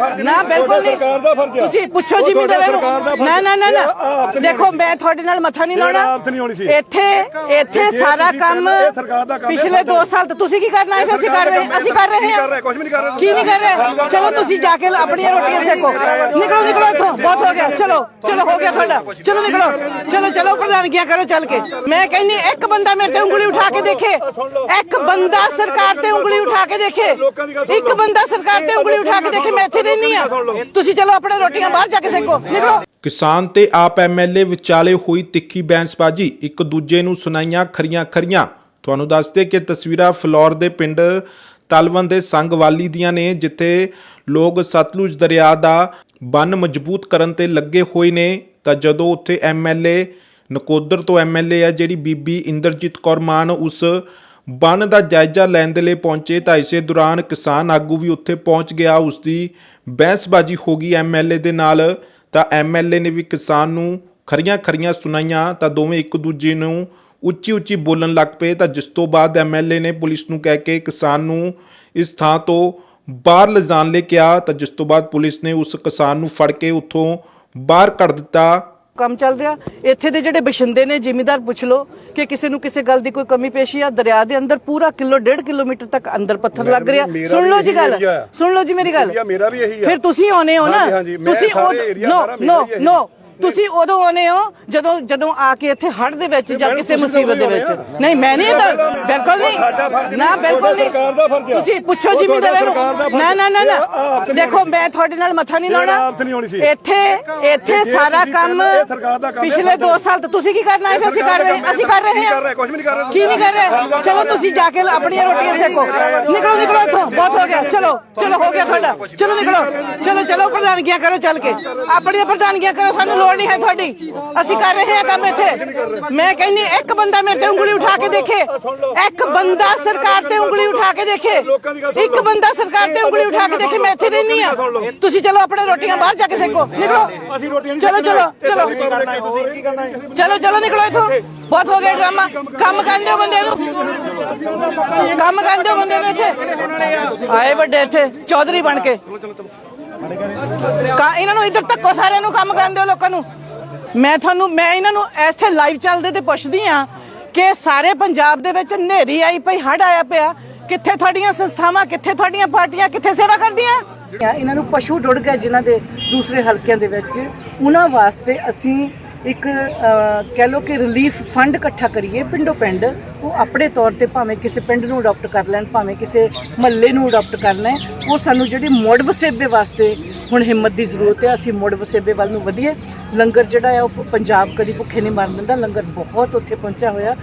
ਨਾ ਬਿਲਕੁਲ ਨਹੀਂ। ਸਰਕਾਰ ਦਾ ਫਰਜ਼ ਆ। ਤੁਸੀਂ ਪੁੱਛੋ ਜ਼ਿਮੀਂਦਾਰਾਂ ਨੂੰ ਨਾ ਨਾ ਨਾ। ਨਾ ਦੇਖੋ। ਮੈਂ ਤੁਹਾਡੇ ਨਾਲ ਮੱਥਾ ਨਹੀਂ ਲਾਉਣਾ। ਇੱਥੇ ਇੱਥੇ ਸਾਰਾ ਕੰਮ ਪਿਛਲੇ 2 ਸਾਲ ਤੋਂ ਤੁਸੀਂ ਕੀ ਕਰਨਾ ਹੈ? ਅਸੀਂ ਕਰ ਰਹੇ ਹਾਂ ਅਸੀਂ ਕਰ ਰਹੇ ਹਾਂ। ਕੀ ਨਹੀਂ ਕਰ ਰਹੇ? ਚਲੋ ਤੁਸੀਂ ਜਾ ਕੇ ਆਪਣੀਆਂ ਰੋਟੀਆਂ ਸੇਕੋ। ਨਿਕਲੋ ਨਿਕਲੋ ਇੱਥੋਂ। ਬਹੁਤ ਹੋ ਗਿਆ। ਚਲੋ ਚਲੋ, ਹੋ ਗਿਆ ਤੁਹਾਡਾ। ਚਲੋ ਨਿਕਲੋ। ਚਲੋ ਚਲੋ, ਪ੍ਰਧਾਨਗੀਆਂ ਕਰੋ ਚੱਲ ਕੇ। ਮੈਂ ਕਹਿੰਨੀ ਇੱਕ ਬੰਦਾ ਮੇਰੇ ਤੇ ਉਂਗਲੀ ਉਠਾ ਕੇ ਦੇਖੇ। ਇੱਕ ਬੰਦਾ ਸਰਕਾਰ ਤੇ ਉਂਗਲੀ ਉਠਾ ਕੇ ਦੇਖੇ। ਇੱਕ ਬੰਦਾ ਸਰਕਾਰ ਤੇ ਉਂਗਲੀ ਉਠਾ ਕੇ ਦੇਖੇ, ਮੈਂ ਇੱਥੇ ਰਹਿਨੀ ਆ। ਤੁਸੀਂ ਚਲੋ ਆਪਣੇ ਰੋਟੀਆਂ ਬਾਹਰ ਜਾ ਕੇ ਸੇਕੋ। ਨਿਕਲੋ। ਕਿਸਾਨ ਤੇ ਆਪ ਐਮਐਲਏ ਵਿਚਾਲੇ ਹੋਈ ਤਿੱਖੀ ਬੈਂਸਬਾਜੀ ਇੱਕ ਦੂਜੇ ਨੂੰ ਸੁਣਾਈਆਂ ਖਰੀਆਂ ਖਰੀਆਂ। ਤੁਹਾਨੂੰ ਦੱਸਦੇ ਕਿ ਤਸਵੀਰਾਂ ਫਲੋਰ ਦੇ ਪਿੰਡ ਤਲਵਨ ਦੇ ਸੰਗਵਾਲੀ ਦੀਆਂ ਨੇ, ਜਿੱਥੇ ਲੋਕ ਸਤਲੁਜ ਦਰਿਆ ਦਾ ਬੰਨ ਮਜ਼ਬੂਤ ਕਰਨ ਤੇ ਲੱਗੇ ਹੋਏ ਨੇ। ਤਾਂ ਜਦੋਂ ਉੱਥੇ ਐਮਐਲਏ ਨਕੋਦਰ ਤੋਂ ਐਮਐਲਏ ਹੈ ਜਿਹੜੀ ਬੀਬੀ ਇੰਦਰਜੀਤ ਕੌਰ ਮਾਨ ਉਸ ਬੰਨ ਦਾ ਜਾਇਜ਼ਾ ਲੈਣ ਦੇ ਲਈ ਪਹੁੰਚੇ, ਤਾਂ ਇਸੇ ਦੌਰਾਨ ਕਿਸਾਨ ਆਗੂ ਵੀ ਉੱਥੇ ਪਹੁੰਚ ਗਿਆ। ਉਸ ਦੀ ਬਹਿਸਬਾਜ਼ੀ ਹੋ ਗਈ ਐਮਐਲਏ ਦੇ ਨਾਲ। ਤਾਂ ਐਮਐਲਏ ਨੇ ਵੀ ਕਿਸਾਨ ਨੂੰ ਖਰੀਆਂ ਖਰੀਆਂ ਸੁਣਾਈਆਂ, ਤਾਂ ਦੋਵੇਂ ਇੱਕ ਦੂਜੇ ਨੂੰ ਉੱਚੀ ਉੱਚੀ ਬੋਲਣ ਲੱਗ ਪਏ ਤਾਂ ਜਿਸ ਤੋਂ ਬਾਅਦ ਐਮਐਲਏ ਨੇ ਪੁਲਿਸ ਨੂੰ ਕਹਿ ਕੇ ਕਿਸਾਨ ਨੂੰ ਇਸ ਥਾਂ ਤੋਂ ਬਾਹਰ ਲਿਜਾਣ ਲਈ ਕਿਹਾ ਤਾਂ ਜਿਸ ਤੋਂ ਬਾਅਦ ਪੁਲਿਸ ਨੇ ਉਸ ਕਿਸਾਨ ਨੂੰ ਫੜ ਕੇ ਉੱਥੋਂ ਬਾਹਰ ਕੱਢ ਦਿੱਤਾ। ਕੰਮ ਚੱਲ ਰਿਹਾ ਇੱਥੇ ਦੇ ਜਿਹੜੇ ਬਸ਼ਿੰਦੇ ਨੇ ਜ਼ਿਮੀਦਾਰ ਪੁੱਛ ਲਓ ਕਿ ਕਿਸੇ ਨੂੰ ਕਿਸੇ ਗੱਲ ਦੀ ਕੋਈ ਕਮੀ ਪੇਸ਼ੀ ਆ। ਦਰਿਆ ਦੇ ਅੰਦਰ ਪੂਰਾ ਕਿਲੋ ਡੇਢ ਕਿਲੋਮੀਟਰ ਤੱਕ ਅੰਦਰ ਪੱਥਰ ਲੱਗ ਰਿਹਾ। ਸੁਣ ਲਓ ਜੀ ਗੱਲ। ਸੁਣ ਲਓ ਜੀ ਮੇਰੀ ਗੱਲ। ਮੇਰਾ ਵੀ ਇਹੀ ਆ। ਫਿਰ ਤੁਸੀਂ ਆਉਨੇ ਹੋ ਨਾ। ਤੁਸੀਂ ਨੋ ਨੋ। ਨੋ। ਤੁਸੀਂ ਉਦੋਂ ਆਉਨੇ ਹੋ ਜਦੋਂ ਜਦੋਂ ਆ ਕੇ ਇੱਥੇ ਹੜ ਦੇ ਵਿੱਚ ਜਾਂ ਕਿਸੇ ਮੁਸੀਬਤ ਦੇ ਵਿੱਚ। ਨਹੀਂ ਮੈਂ ਨਹੀਂ ਤਾਂ ਬਿਲਕੁਲ ਨਹੀਂ ਨਾ ਬਿਲਕੁਲ ਨਹੀਂ। ਤੁਸੀਂ ਪੁੱਛੋ ਜ਼ਿਮੀਂਦਾਰਾਂ ਨੂੰ ਨਾ ਨਾ ਨਾ। ਦੇਖੋ। ਮੈਂ ਤੁਹਾਡੇ ਨਾਲ ਮੱਥਾ ਨਹੀਂ ਲਾਉਣਾ। ਇੱਥੇ ਇੱਥੇ ਸਾਰਾ ਕੰਮ ਪਿਛਲੇ 2 ਸਾਲ ਤੋਂ ਤੁਸੀਂ ਕੀ ਕਰਨਾ ਹੈ? ਫਿਰ ਅਸੀਂ ਕਰ ਰਹੇ ਹਾਂ ਅਸੀਂ ਕਰ ਰਹੇ ਹਾਂ। ਕੁਝ ਵੀ ਨਹੀਂ ਕਰ ਰਹੇ। ਕੀ ਨਹੀਂ ਕਰ ਰਹੇ? ਚਲੋ ਤੁਸੀਂ ਜਾ ਕੇ ਆਪਣੀਆਂ ਰੋਟੀਆਂ ਸੇਕੋ। ਨਿਕਲੋ ਨਿਕਲੋ ਇੱਥੋਂ ਬਹੁਤ ਹੋ ਗਿਆ। ਚਲੋ ਚਲੋ ਹੋ ਗਿਆ ਤੁਹਾਡਾ। ਚਲੋ ਨਿਕਲੋ। ਚਲੋ ਚਲੋ। ਪ੍ਰਧਾਨਗੀਆਂ ਕਰੋ ਚੱਲ ਕੇ। ਆਪਣੀਆਂ ਪ੍ਰਧਾਨਗੀਆਂ ਕਰੋ ਸਾਨੂੰ ਲੋੜ ਨਹੀਂ ਹੈ ਤੁਹਾਡੀ। ਅਸੀਂ ਕਰ ਰਹੇ ਹਾਂ ਕੰਮ ਇੱਥੇ। ਮੈਂ ਕਹਿੰਨੀ ਇੱਕ ਬੰਦਾ ਮੇਰੇ ਤੇ ਉਂਗਲੀ ਉਠਾ ਕੇ ਦੇਖੇ। ਇੱਕ ਬੰਦਾ ਸਰਕਾਰ ਤੇ ਉਂਗਲੀ ਉਠਾ ਕੇ ਦੇਖੇ। ਇੱਕ ਬੰਦਾ ਸਰਕਾਰ ਤੇ ਉਂਗਲੀ ਉਠਾ ਕੇ ਦੇਖੇ ਮੈਂ ਇੱਥੇ ਰਹਿਨੀ ਆ ਤੁਸੀਂ ਚਲੋ ਆਪਣੇ ਰੋਟੀਆਂ ਬਾਹਰ ਜਾ ਕੇ ਸੇਕੋ। ਨਿਕਲੋ। ਅਸੀਂ ਰੋਟੀਆਂ ਨਹੀਂ ਚਲੋ ਚਲੋ ਚਲੋ। ਹੈ? ਚਲੋ ਚਲੋ ਨਿਕਲੋ ਇੱਥੋਂ। ਬਹੁਤ ਹੋ ਗਿਆ ਡਰਾਮਾ। ਕੰਮ ਕਰਨ ਦਿਓ ਬੰਦੇ ਨੂੰ। ਕੰਮ ਕਰਨ ਦਿਓ ਬੰਦੇ ਨੂੰ ਇੱਥੇ। ਆਏ ਵੱਡੇ ਇੱਥੇ, ਚੌਧਰੀ ਬਣ ਕੇ। ਕਾ, ਇਹਨਾਂ ਨੂੰ ਇੱਧਰ ਧੱਕੋ ਸਾਰਿਆਂ ਨੂੰ ਕੰਮ ਕਰਨ ਦਿਓ ਲੋਕਾਂ ਨੂੰ। ਮੈਂ ਤੁਹਾਨੂੰ, ਮੈਂ ਇਹਨਾਂ ਨੂੰ ਇੱਥੇ ਲਾਈਵ ਚੱਲਦੇ ਤੇ ਪੁੱਛਦੀ ਆ ਕਿ ਸਾਰੇ ਪੰਜਾਬ ਦੇ ਵਿੱਚ ਹਨੇਰੀ ਆਈ ਪਈ ਹੜ ਆਇਆ ਪਿਆ। ਕਿੱਥੇ ਤੁਹਾਡੀਆਂ ਸੰਸਥਾਵਾਂ, ਕਿੱਥੇ ਤੁਹਾਡੀਆਂ ਪਾਰਟੀਆਂ, ਕਿੱਥੇ ਸੇਵਾ ਕਰਦੀਆਂ? ਇਹਨਾਂ ਨੂੰ ਪਸ਼ੂ ਡੁੱਟ ਗਏ ਜਿਨ੍ਹਾਂ ਦੇ ਦੂਸਰੇ ਹਲਕਿਆਂ ਦੇ ਵਿੱਚ। ਉਹਨਾਂ ਵਾਸਤੇ ਅਸੀਂ ਇੱਕ ਕਹਿ ਲਓ ਕਿ ਰਿਲੀਫ ਫੰਡ ਇਕੱਠਾ ਕਰੀਏ ਪਿੰਡੋ ਪਿੰਡ, ਉਹ ਆਪਣੇ ਤੌਰ ਤੇ ਭਾਵੇਂ ਕਿਸੇ ਪਿੰਡ ਨੂੰ ਅਡਾਪਟ ਕਰ ਲੈਣ, ਭਾਵੇਂ ਕਿਸੇ ਮਹੱਲੇ ਨੂੰ ਅਡਾਪਟ ਕਰਨਾ ਹੈ ਉਹ ਸਾਨੂੰ ਜਿਹੜੀ ਮੁੜ ਵਸੇਬੇ ਵਾਸਤੇ ਹੁਣ ਹਿੰਮਤ ਦੀ ਜ਼ਰੂਰਤ ਹੈ, ਅਸੀਂ ਮੁੜ ਵਸੇਬੇ ਵੱਲ ਨੂੰ ਵਧੀਏ। ਲੰਗਰ ਜਿਹੜਾ ਹੈ ਉਹ ਪੰਜਾਬ ਕਦੀ ਭੁੱਖੇ ਨਹੀਂ ਮਰਨ ਦਿੰਦਾ, ਲੰਗਰ ਬਹੁਤ ਉੱਥੇ ਪਹੁੰਚਿਆ ਹੋਇਆ।